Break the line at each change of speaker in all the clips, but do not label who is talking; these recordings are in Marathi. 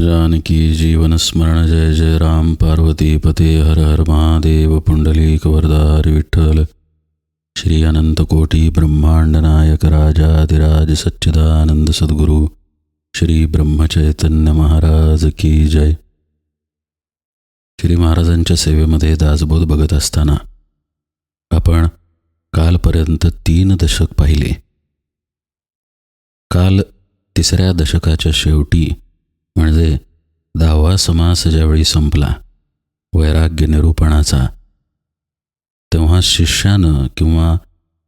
जानकी जीवन स्मरण जय जय राम। पार्वती पते हर हर महादेव। पुंडलीक वरदार विठ्ठल। श्री अनंत कोटी ब्रह्मांड नायक राजाधिराज सच्चिदानंद सद्गुरु। श्री ब्रह्मचैतन्य महाराज की जय। श्री महाराजांच्या सेवेमध्ये दासबोध बघत असताना आपण कालपर्यंत तीन दशक पाहिले. काल तिसऱ्या दशकाच्या शेवटी म्हणजे दहावा समास ज्यावेळी संपला वैराग्य निरूपणाचा तेव्हा शिष्यानं किंवा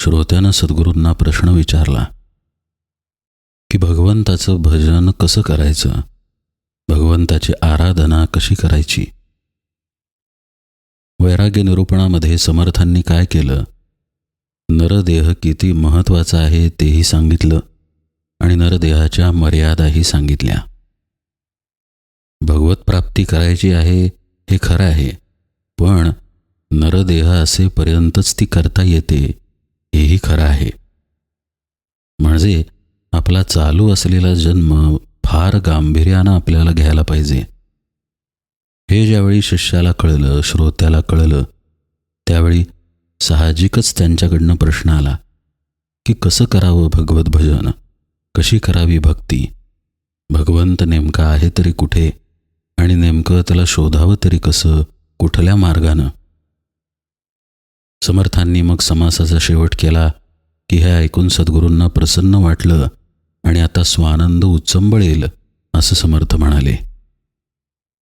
श्रोत्यानं सद्गुरूंना प्रश्न विचारला की भगवंताचं भजन कसं करायचं? भगवंताची आराधना कशी करायची? वैराग्य निरूपणामध्ये समर्थांनी काय केलं? नरदेह किती महत्त्वाचा आहे तेही सांगितलं आणि नरदेहाच्या मर्यादाही सांगितल्या. भगवत प्राप्ती करायची आहे हे खरं आहे. पण नरदेह असेपर्यंतच ती करता येते हेही खरं आहे. म्हणजे आपला चालू असलेला जन्म फार गांभीर्यानं आपल्याला घ्यायला पाहिजे. हे ज्यावेळी शिष्याला कळलं श्रोत्याला कळलं त्यावेळी साहजिकच त्यांच्याकडनं प्रश्न आला की कसं करावं भगवत भजन? कशी करावी भक्ती? भगवंत नेमका आहे तरी कुठे? आणि नेमकं त्याला शोधावं तरी कसं कुठल्या मार्गानं? समर्थांनी मग समासाचा शेवट केला की हे ऐकून सद्गुरूंना प्रसन्न वाटलं आणि आता स्वानंद उच्चंबळेल असं समर्थ म्हणाले.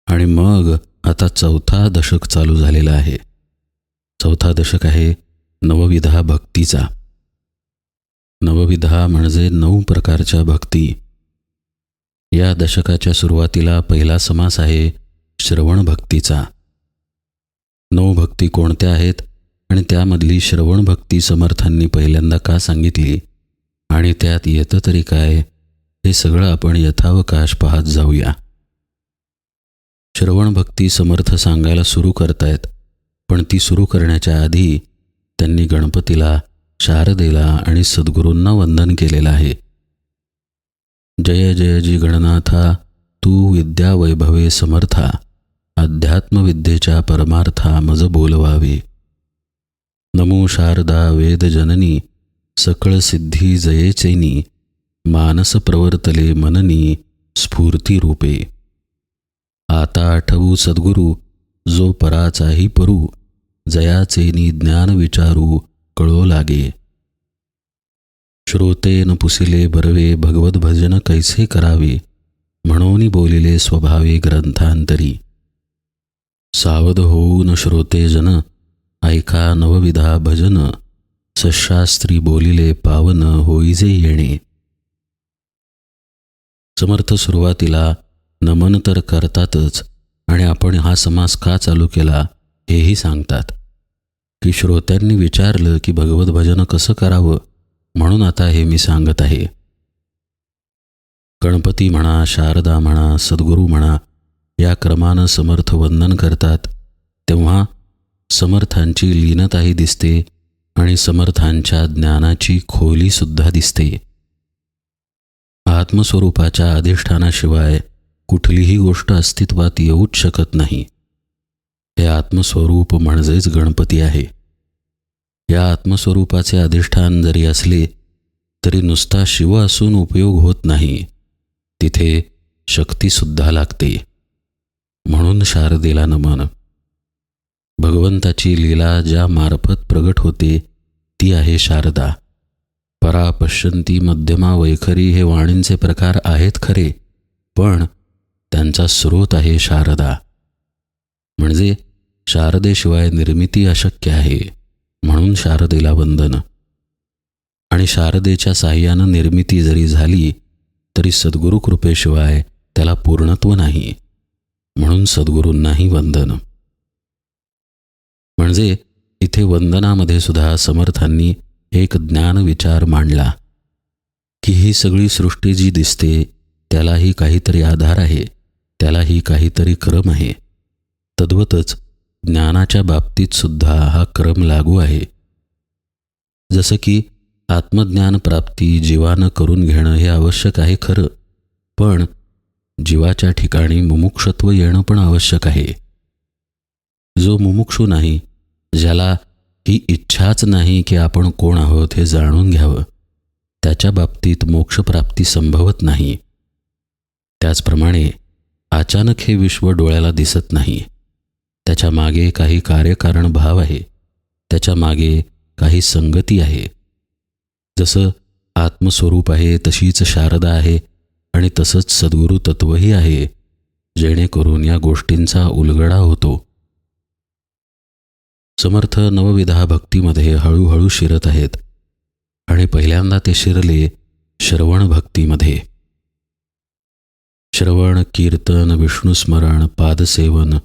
आणि मग आता चौथा दशक चालू झालेला आहे. चौथा दशक आहे नवविधा भक्तीचा. नवविधा म्हणजे नऊ प्रकारच्या भक्ती. या दशकाच्या सुरुवातीला पहिला समास आहे श्रवण भक्तीचा. नऊ भक्ती कोणत्या आहेत आणि त्यामधली श्रवण भक्ती समर्थांनी पहिल्यांदा का सांगितली आणि त्यात येतं तरी काय हे सगळं आपण यथावकाश पाहत जाऊया. श्रवण भक्ती समर्थ सांगायला सुरू करतायत पण ती सुरू करण्याच्या आधी त्यांनी गणपतीला शारदेला आणि सद्गुरूंना वंदन केलेलं आहे. जय जय जी गणनाथा तू विद्या वैभवे समर्था अध्यात्मविद्येच्या परमार्था मज बोलवावे. नमो शारदा वेदजननी सकळ सिद्धी जयेचेनी मानस प्रवर्तले मननी स्फूर्तिरूपे आता आठवू सद्गुरू जो पराचाही परू जयाचेनी ज्ञान विचारू कळो लागे. श्रोतेन पुसिले बरवे भगवत भजन कैसे करावे? म्हणून बोलिले स्वभावे ग्रंथांतरी. सावध होऊन श्रोते जन ऐका नवविधा भजन. सशास्त्री बोलिले पावन होईजे येणे. समर्थ सुरुवातीला नमन तर करतातच आणि आपण हा समास का चालू केला हेही सांगतात. की श्रोत्यांनी विचारलं की भगवत भजन कसं करावं? म्हणून आता हे मी सांगत आहे. गणपती म्हणा शारदा म्हणा सद्गुरू म्हणा या क्रमानं समर्थ वंदन करतात तेव्हा समर्थांची लीनताही दिसते आणि समर्थांच्या ज्ञानाची खोलीसुद्धा दिसते. आत्मस्वरूपाच्या अधिष्ठानाशिवाय कुठलीही गोष्ट अस्तित्वात येऊच शकत नाही. हे आत्मस्वरूप म्हणजेच गणपती आहे. या आत्मस्वरूपाचे अधिष्ठान जरी असले तरी नुसता शिव असून उपयोग होत नाही. तिथे शक्तीसुद्धा लागते. म्हणून शारदेला नमन भगवंताची लीला ज्या मार्फत प्रगट होते ती आहे शारदा. परा पश्यंती मध्यमा वैखरी हे वाणींचे प्रकार आहेत खरे पण त्यांचा स्रोत आहे शारदा. म्हणजे शारदेशिवाय निर्मिती अशक्य आहे. म्हणून शारदेला वंदन. आणि शारदेच्या साह्यानं निर्मिती जरी झाली तरी सद्गुरू कृपेशिवाय त्याला पूर्णत्व नाही. म्हणून सद्गुरूंनाही वंदन. म्हणजे इथे वंदनामध्ये सुद्धा समर्थांनी एक ज्ञान विचार मांडला की ही सगळी सृष्टी जी दिसते त्यालाही काहीतरी आधार आहे त्यालाही काहीतरी क्रम आहे. तद्वतच ज्ञानाच्या बाबतीत सुद्धा हा क्रम लागू आहे. जसं की आत्मज्ञान प्राप्ती जीवानं करून घेणं हे आवश्यक आहे खरं पण जीवाच्या ठिकाणी मुमुक्षत्व येणं पण आवश्यक आहे. जो मुमुक्षू नाही ज्याला ही इच्छाच नाही की आपण कोण आहोत हे जाणून घ्यावं त्याच्या बाबतीत मोक्षप्राप्ती संभवत नाही. त्याचप्रमाणे अचानक हे विश्व डोळ्याला दिसत नाही. त्याच्यामागे काही कार्यकारण भाव आहे. त्याच्यामागे काही संगती आहे. जसं आत्मस्वरूप आहे तशीच शारदा आहे आणि तसंच सद्गुरू तत्वही आहे जेणेकरून या गोष्टींचा उलगडा होतो. समर्थ नवविधा भक्तीमध्ये हळूहळू शिरत आहेत आणि पहिल्यांदा ते शिरले श्रवण भक्तीमध्ये. श्रवण कीर्तन विष्णुस्मरण पादसेवन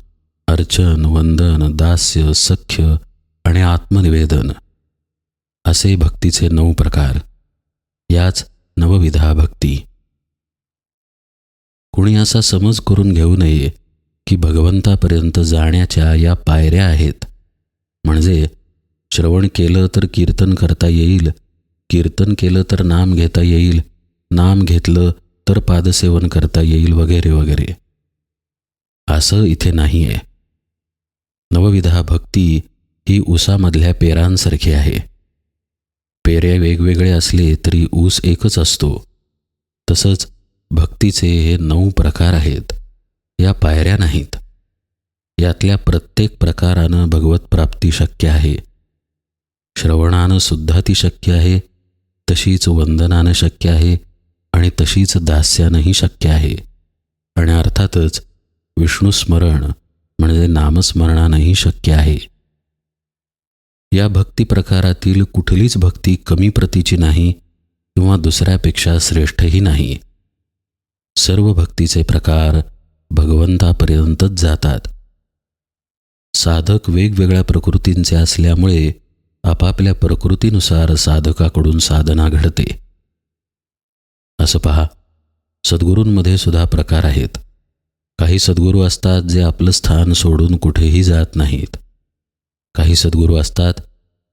अर्चन वंदन दास्य सख्य आणि आत्मनिवेदन असे भक्तीचे नऊ प्रकार. याच नवविधा भक्ती. कुणी असा समज करून घेऊ नये की भगवंतापर्यंत जाण्याच्या या पायऱ्या आहेत. म्हणजे श्रवण केलं तर कीर्तन करता येईल कीर्तन केलं तर नाम घेता येईल नाम घेतलं तर पादसेवन करता येईल वगैरे वगैरे. असं इथे नाही आहे नवविधा भक्ती ही ऊसामधल्या पेरांसारखी आहे. पेरे वेगवेगळे असले तरी ऊस एकच असतो. तसंच भक्तीचे हे नऊ प्रकार आहेत. या पायऱ्या नाहीत. यातल्या प्रत्येक प्रकारानं भगवत प्राप्ती शक्य आहे. श्रवणानं सुद्धा ती शक्य आहे तशीच वंदनानं शक्य आहे आणि तशीच दास्यानंही शक्य आहे. आणि अर्थातच विष्णुस्मरण म्हणजे नामस्मरणानंही शक्य आहे. या भक्ती प्रकारातील कुठलीच भक्ती कमी प्रतीची नाही किंवा दुसऱ्यापेक्षा श्रेष्ठही नाही. सर्व भक्तीचे प्रकार भगवंतापर्यंतच जातात. साधक वेगवेगळ्या प्रकृतींचे असल्यामुळे आपापल्या प्रकृतीनुसार साधकाकडून साधना घडते. असं पहा सद्गुरूंमध्ये सुद्धा प्रकार आहेत. काही सद्गुरू असतात जे आपलं स्थान सोडून कुठेही जात नाहीत. काही सद्गुरू असतात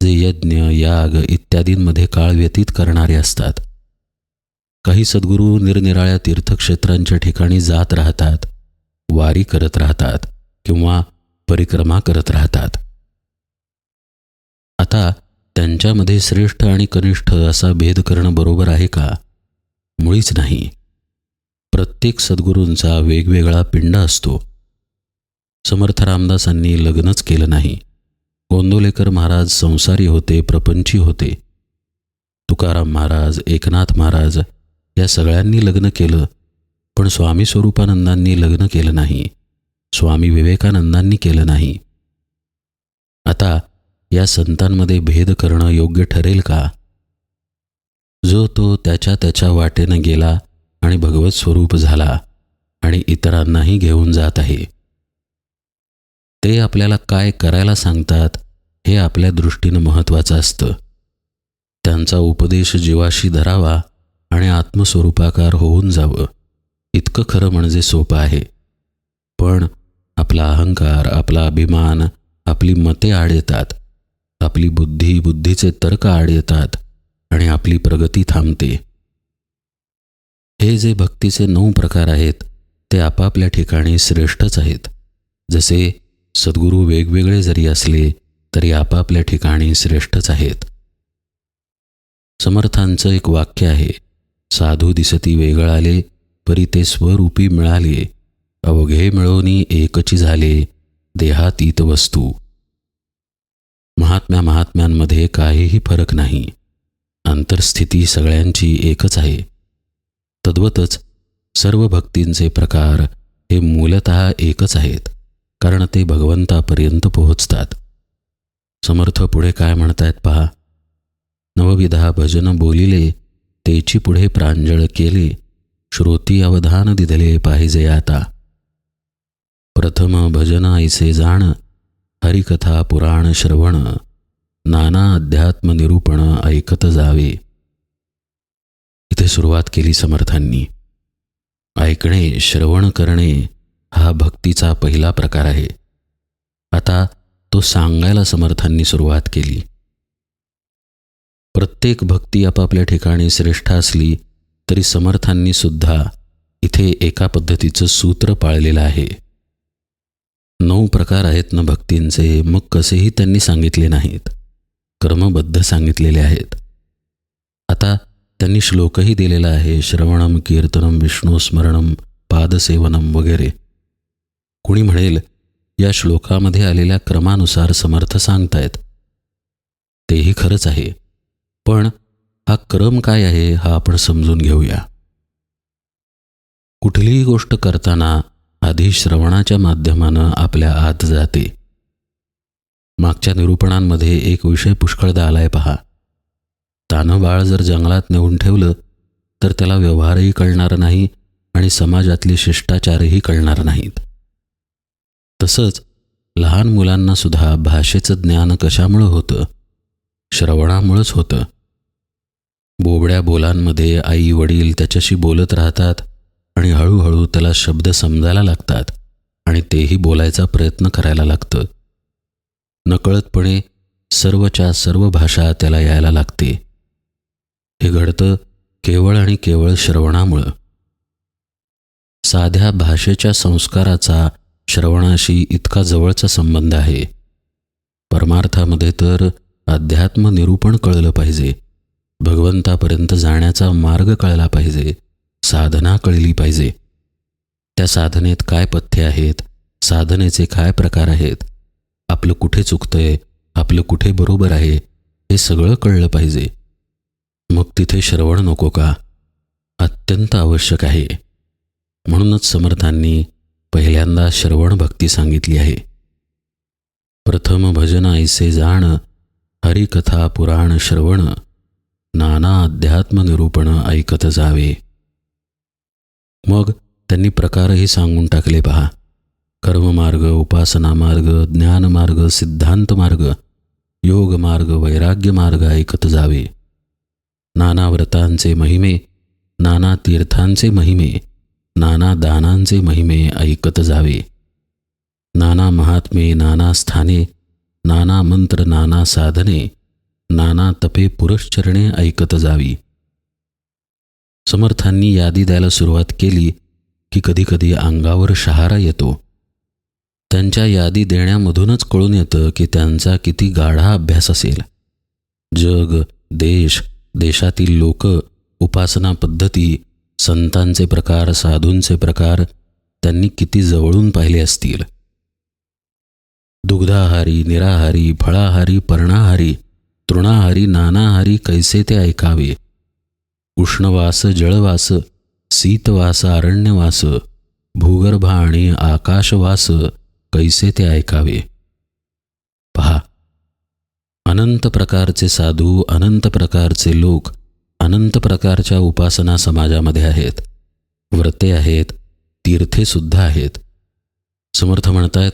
जे यज्ञ याग इत्यादींमध्ये काळ व्यतीत करणारे असतात. काही सद्गुरू निरनिराळ्या तीर्थक्षेत्रांच्या ठिकाणी जात राहतात वारी करत राहतात किंवा परिक्रमा करत राहतात. आता त्यांच्यामध्ये श्रेष्ठ आणि कनिष्ठ असा भेद करणं बरोबर आहे का? मुळीच नाही. प्रत्येक सद्गुरूंचा वेगवेगळा पिंड असतो. समर्थ रामदासांनी लग्नच केलं नाही. गोंदोलेकर महाराज संसारी होते प्रपंची होते. तुकाराम महाराज एकनाथ महाराज या सगळ्यांनी लग्न केलं. पण स्वामी स्वरूपानंदांनी लग्न केलं नाही. स्वामी विवेकानंदांनी केलं नाही. आता या संतांमध्ये भेद करणं योग्य ठरेल का? जो तो त्याच्या त्याच्या वाटेनं गेला आणि भगवत स्वरूप झाला आणि इतरांनाही घेऊन जात आहे. ते आपल्याला काय करायला सांगतात हे आपल्या दृष्टीनं महत्त्वाचं असतं. त्यांचा उपदेश जीवाशी धरावा आणि आत्मस्वरूपाकार होऊन जावं. इतकं खरं म्हणजे सोपं आहे. पण आपला अहंकार आपला अभिमान आपली मते आड येतात. आपली बुद्धी बुद्धीचे तर्क आड येतात आणि आपली प्रगती थांबते. हे जे भक्तीचे नऊ प्रकार आहेत ते आपापल्या ठिकाणी श्रेष्ठच आहेत. जसे सद्गुरू वेगवेगळे जरी असले तरी आपापल्या ठिकाणी श्रेष्ठच आहेत. समर्थांचं एक वाक्य आहे साधू दिसती वेगळाले परी ते स्वरूपी मिळाले. अवघे मिळवणी एकची झाले देहातीत वस्तू. महात्म्या महात्म्यांमध्ये काहीही फरक नाही. अंतर्स्थिती सगळ्यांची एकच आहे. तद्वतच सर्व भक्तींचे प्रकार हे मूलत एकच आहेत कारण ते भगवंतापर्यंत पोहोचतात. समर्थ पुढे काय म्हणतायत पहा? नवविधा भजन बोलिले तेची पुढे प्रांजळ केले श्रोती अवधान दिधले पाहिजे आता. प्रथम भजन ऐसे जाण हरिकथा पुराण श्रवण नाना अध्यात्म निरूपण ऐकत जावे. इथे सुरुवात केली समर्थांनी. ऐकणे श्रवण करणे हा भक्तीचा पहिला प्रकार आहे. आता तो सांगायला समर्थांनी सुरुवात केली. प्रत्येक भक्ती आपापल्या ठिकाणी श्रेष्ठ असली तरी समर्थांनी सुद्धा इथे एका पद्धतीचं सूत्र पाळलेलं आहे. नऊ प्रकार आहेत ना भक्तींचे मग कसेही त्यांनी सांगितले नाहीत. कर्मबद्ध सांगितलेले आहेत. आता त्यांनी श्लोकही दिलेला आहे श्रवणम कीर्तनम विष्णुस्मरणम पादसेवनम वगैरे. कुणी म्हणेल या श्लोकामध्ये आलेल्या क्रमानुसार समर्थ सांगतायत. तेही खरंच आहे. पण हा क्रम काय आहे हा आपण समजून घेऊया. कुठलीही गोष्ट करताना आधी श्रवणाच्या माध्यमानं आपल्या आत जाते. मागच्या निरूपणांमध्ये एक विषय पुष्कळदा आलाय पहा. तानं बाळ जर जंगलात नेऊन ठेवलं तर त्याला व्यवहारही कळणार नाही आणि समाजातले शिष्टाचारही कळणार नाहीत. तसंच लहान मुलांना सुद्धा भाषेचं ज्ञान कशामुळं होतं? श्रवणामुळंच होतं. बोबड्या बोलांमध्ये आई वडील त्याच्याशी बोलत राहतात आणि हळूहळू त्याला शब्द समजायला लागतात आणि तेही बोलायचा प्रयत्न करायला लागतं. नकळतपणे सर्वच्या सर्व भाषा त्याला यायला लागते. हे घडतं केवळ आणि केवळ श्रवणामुळं. साध्या भाषेच्या संस्काराचा श्रवणाशी इतका जवळचा संबंध आहे. परमार्थामध्ये तर अध्यात्म निरूपण कळलं पाहिजे. भगवंतापर्यंत जाण्याचा मार्ग कळला पाहिजे. साधना कळली पाहिजे. त्या साधनेत काय पथ्य आहेत? साधनेचे काय प्रकार आहेत? आपलं कुठे चुकतंय? आपलं कुठे बरोबर आहे? हे सगळं कळलं पाहिजे. मग तिथे श्रवण नको का? अत्यंत आवश्यक आहे. म्हणूनच समर्थांनी पहिल्यांदा श्रवण भक्ती सांगितली आहे. प्रथम भजन ऐसे जाण हरिकथा पुराण श्रवण नाना अध्यात्म निरूपण ऐकत जावे. मग त्यांनी प्रकारही सांगून टाकले पहा. कर्ममार्ग उपासना मार्ग ज्ञानमार्ग सिद्धांत मार्ग योग मार्ग वैराग्य मार्ग ऐकत जावे. नाना व्रतांचे महिमे नाना तीर्थांचे महिमे नाना दानांचे महिमे ऐकत जावे. नाना महात्मे नाना स्थाने नाना मंत्र नाना साधने नाना तपे पुरश्चरणे ऐकत जावी. समर्थांनी यादी द्यायला सुरुवात केली की कधीकधी अंगावर शहारा येतो. त्यांच्या यादी देण्यामधूनच कळून येतं की त्यांचा किती गाढा अभ्यास असेल. जग देश देशातील लोक उपासना पद्धती संतांचे प्रकार साधूंचे प्रकार त्यांनी किती जवळून पाहिले असतील. दुग्धाहारी निराहारी फळाहारी पर्णाहारी तृणाहारी नानाहारी कैसे ते ऐकावे? उष्णवास जळवास शीतवास अरण्यवास भूगर्भ आणि आकाशवास कैसे ते ऐकावे? पहा अनंत प्रकारचे साधू अनंत प्रकारचे लोक अनंत प्रकारच्या उपासना समाजामध्ये आहेत. व्रते आहेत तीर्थेसुद्धा आहेत. समर्थ म्हणतायत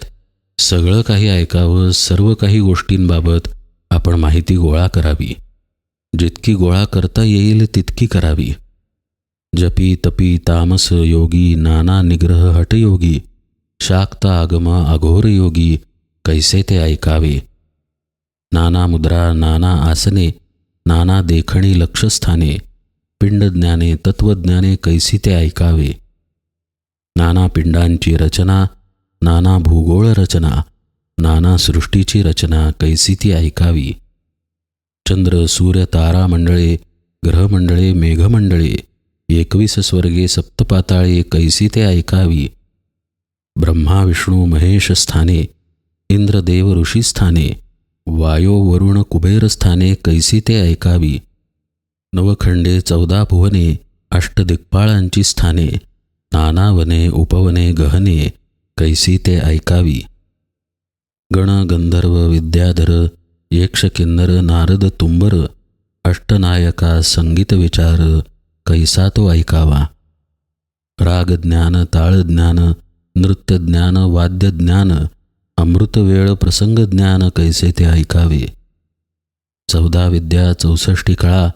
सगळं काही ऐकावं सर्व काही गोष्टींबाबत आपण माहिती गोळा करावी. जितकी गोळा करता येईल तितकी करावी. जपी तपी तामस योगी नाना निग्रह हटयोगी शाक्त आगम अघोर योगी कैसे ते ऐकावे? नाना मुद्रा नाना आसने नाना देखणी लक्षस्थाने पिंडज्ञाने तत्वज्ञाने कैसी ते ऐकावे. नाना पिंडांची रचना नाना भूगोळ रचना नाना सृष्टीची रचना कैसी ती ऐकावी. चंद्र सूर्य तारा मंडळे ग्रहमंडळे मेघमंडळे एकवीस स्वर्गे सप्तपाताळे कैसी ते ऐकावी. ब्रह्मा विष्णू महेश स्थाने इंद्रदेव ऋषी वायोवरुण कुबेरस्थाने कैसी ते ऐकावी? नवखंडे चौदा भुवने अष्टदिक्पाळांची स्थाने नानावने उपवने गहने कैसी ते ऐकावी? गण गंधर्व विद्याधर यक्षकिन्नर नारद तुंबर अष्टनायका संगीत विचार कैसा तो ऐकावा? राग ज्ञान नृत्यज्ञान वाद्यज्ञान अमृतवेळ अमृत वेळ प्रसंग ज्ञान कैसे ते ऐकावे? चौदा विद्या चौसष्टी कळा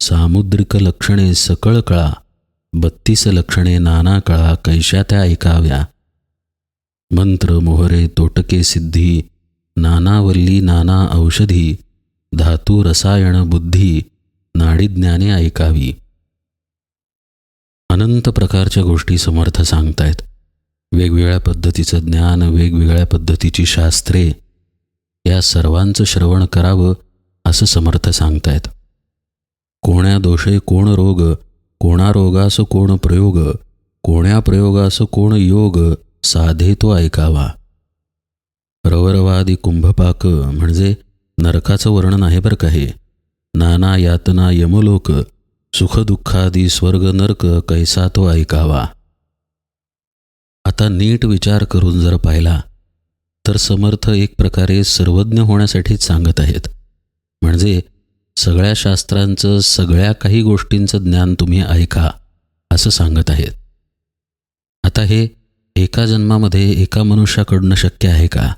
सामुद्रिक लक्षणे सकळ कळा बत्तीस लक्षणे नाना कळा कैशा त्या ऐकाव्या? मंत्र मोहरे तोटके सिद्धी नानावल्ली नाना औषधी धातू रसायन बुद्धी नाडीज्ञाने ऐकावी. अनंत प्रकारच्या गोष्टी समर्थ सांगतायत. वेगवेगळ्या पद्धतीचं ज्ञान वेगवेगळ्या पद्धतीची शास्त्रे या सर्वांचं श्रवण करावं असं समर्थ सांगतायत. कोण्या दोषे कोण रोग कोणा रोगास कोण प्रयोग कोण्या प्रयोगास कोण योग साधे तो ऐकावा. रवरवादी कुंभपाक म्हणजे नरकाचं वर्णन आहे बरं का हे. नाना यातना यमलोक सुखदुःखादी स्वर्ग नरक कैसा तो ऐकावा. आता नीट विचार करून जर पाहिला तर समर्थ एक प्रकारे सर्वज्ञ होण्यासाठीच सांगत आहेत. म्हणजे सगळ्या शास्त्रांचं सगळ्या काही गोष्टींचं ज्ञान तुम्ही ऐका असं सांगत आहेत. आता हे एका जन्मामध्ये एका मनुष्याकडनं शक्य आहे का?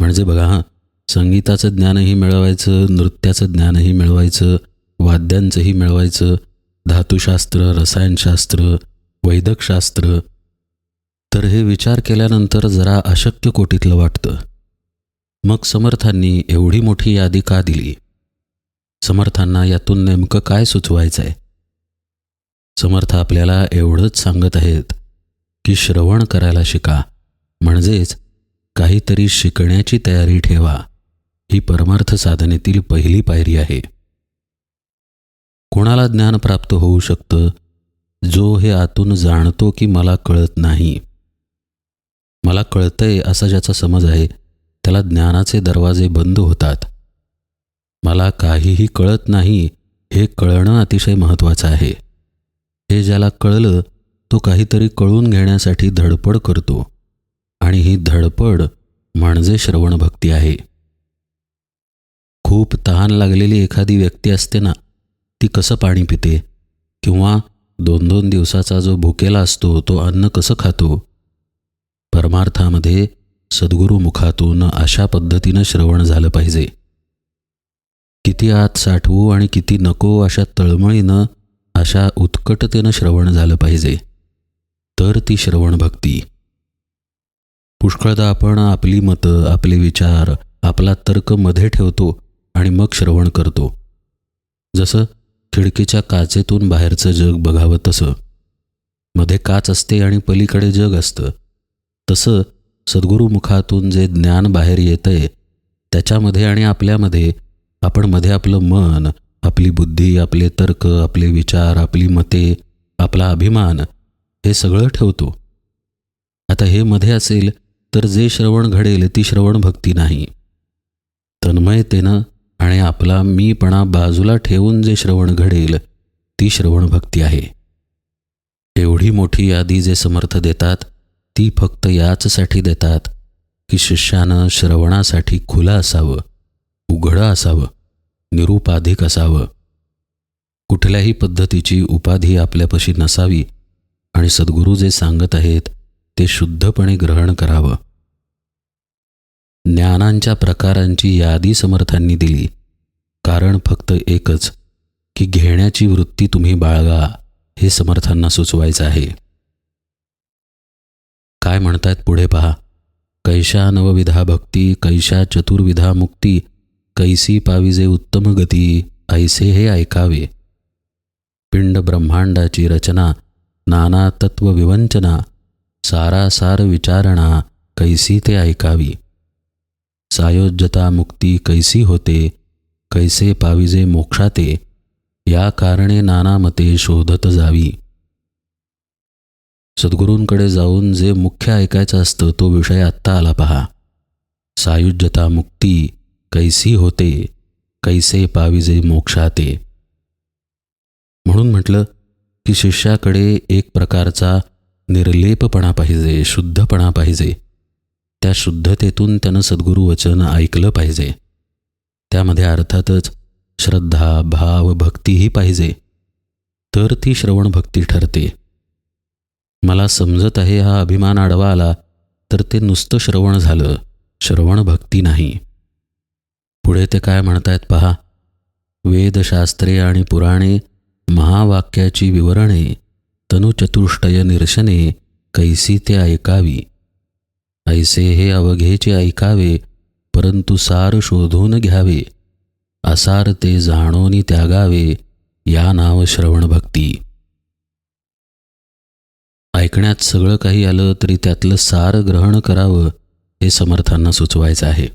म्हणजे बघा संगीताचं ज्ञानही मिळवायचं नृत्याचं ज्ञानही मिळवायचं वाद्यांचंही मिळवायचं धातुशास्त्र रसायनशास्त्र वैदकशास्त्र तर हे विचार केल्यानंतर जरा अशक्य कोटीतलं वाटतं. मग समर्थांनी एवढी मोठी यादी का दिली? समर्थांना यातून नेमकं काय सुचवायचं आहे समर्थ आपल्याला एवढंच सांगत आहेत की श्रवण करायला शिका. म्हणजेच काहीतरी शिकण्याची तयारी ठेवा. ही परमार्थ साधनेतील पहिली पायरी आहे. कोणाला ज्ञान प्राप्त होऊ शकतं? जो हे आतून जाणतो की मला कळत नाही. मला कळतंय असा ज्याचा समज आहे त्याला ज्ञानाचे दरवाजे बंद होतात. मला काहीही कळत नाही हे कळणं अतिशय महत्त्वाचं आहे. हे ज्याला कळलं तो काहीतरी कळून घेण्यासाठी धडपड करतो. आणि ही धडपड म्हणजे श्रवणभक्ती आहे. खूप तहान लागलेली एखादी व्यक्ती असते ना ती कसं पाणी पिते? किंवा दोन दोन दिवसाचा जो भुकेला असतो तो अन्न कसं खातो? परमार्थामध्ये सद्गुरुमुखातून अशा पद्धतीनं श्रवण झालं पाहिजे. किती आत साठवू आणि किती नको अशा तळमळीनं अशा उत्कटतेनं श्रवण झालं पाहिजे. तर ती श्रवण भक्ती. पुष्कळदा आपण आपली मतं आपले विचार आपला तर्कमध्ये ठेवतो आणि मग श्रवण करतो. जसं खिडकीच्या काचेतून बाहेरचं जग बघावं तसं. मध्ये काच असते आणि पलीकडे जग असतं. तसं सद्गुरुमुखातून जे ज्ञान बाहेर येतंय त्याच्यामध्ये आणि आपल्यामध्ये आपण मध्ये आपलं मन आपली बुद्धी आपले तर्क आपले विचार आपली मते आपला अभिमान हे सगळं ठेवतो. आता हे मध्ये असेल तर जे श्रवण घडेल ती श्रवण भक्ती नाही. तन्मयतेनं आणि आपला मीपणा बाजूला ठेवून जे श्रवण घडेल ती श्रवण भक्ती आहे. एवढी मोठी यादी जे समर्थ देतात ती फक्त याचसाठी देतात की शिष्यानं श्रवणासाठी खुलं असावं उघडं असावं निरुपाधिक असावं. कुठल्याही पद्धतीची उपाधी आपल्यापाशी नसावी आणि सद्गुरू जे सांगत आहेत ते शुद्धपणे ग्रहण करावं. ज्ञानांच्या प्रकारांची यादी समर्थांनी दिली कारण फक्त एकच की घेण्याची वृत्ती तुम्ही बाळगा हे समर्थांना सुचवायचं आहे. काय म्हणतायत पुढे पहा. कैशा नवविधा भक्ती कैशा चतुर्विधा मुक्ती कैसी पाविजे उत्तम गती ऐसे हे ऐकावे. पिंड ब्रह्मांडाची रचना नाना तत्व विवंचना सारासार विचारणा कैसी ते ऐकावी. सायोज्यता मुक्ती कैसी होते कैसे पाविजे मोक्षाते या कारणे नाना मते शोधत जावी. सद्गुरूंकडे जाऊन जे मुख्य ऐकायचं असतं तो विषय आत्ता आला पहा. सायुज्यता मुक्ती कैसी होते कैसे पाविजे मोक्षाते. म्हणून म्हटलं की शिष्याकडे एक प्रकारचा निर्लेपपणा पाहिजे शुद्धपणा पाहिजे. त्या शुद्धतेतून त्यानं सद्गुरू वचन ऐकलं पाहिजे. त्यामध्ये अर्थातच श्रद्धा भाव भक्तीही पाहिजे. तर ती श्रवण भक्ती ठरते. मला समजत आहे हा अभिमान आडवा आला तर ते नुसतं श्रवण झालं. श्रवण भक्ती नाही. पुढे ते काय म्हणतायत पहा? वेदशास्त्रे आणि पुराणे महावाक्याची विवरणे तनुचतुष्टय निरशने कैसी ते ऐकावी. ऐसे हे अवघेचे ऐकावे परंतु सार शोधून घ्यावे. असार ते जाणोनी त्यागावे या नाव श्रवण भक्ती. ऐकण्यात सगळं काही आलं तरी त्यातलं सार ग्रहण करावं हे समर्थांना सुचवायचं आहे.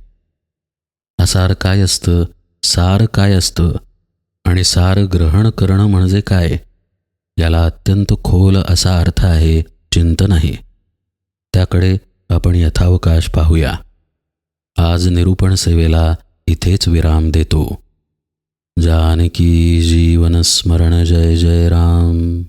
असार काय असतं? सार काय असतं? आणि सार ग्रहण करणं म्हणजे काय? याला अत्यंत खोल असा अर्थ आहे चिंतन आहे त्याकडे आपण यथावकाश पाहूया. आज निरूपण सेवेला इथेच विराम देतो. जानकी जीवन स्मरण जय जय राम.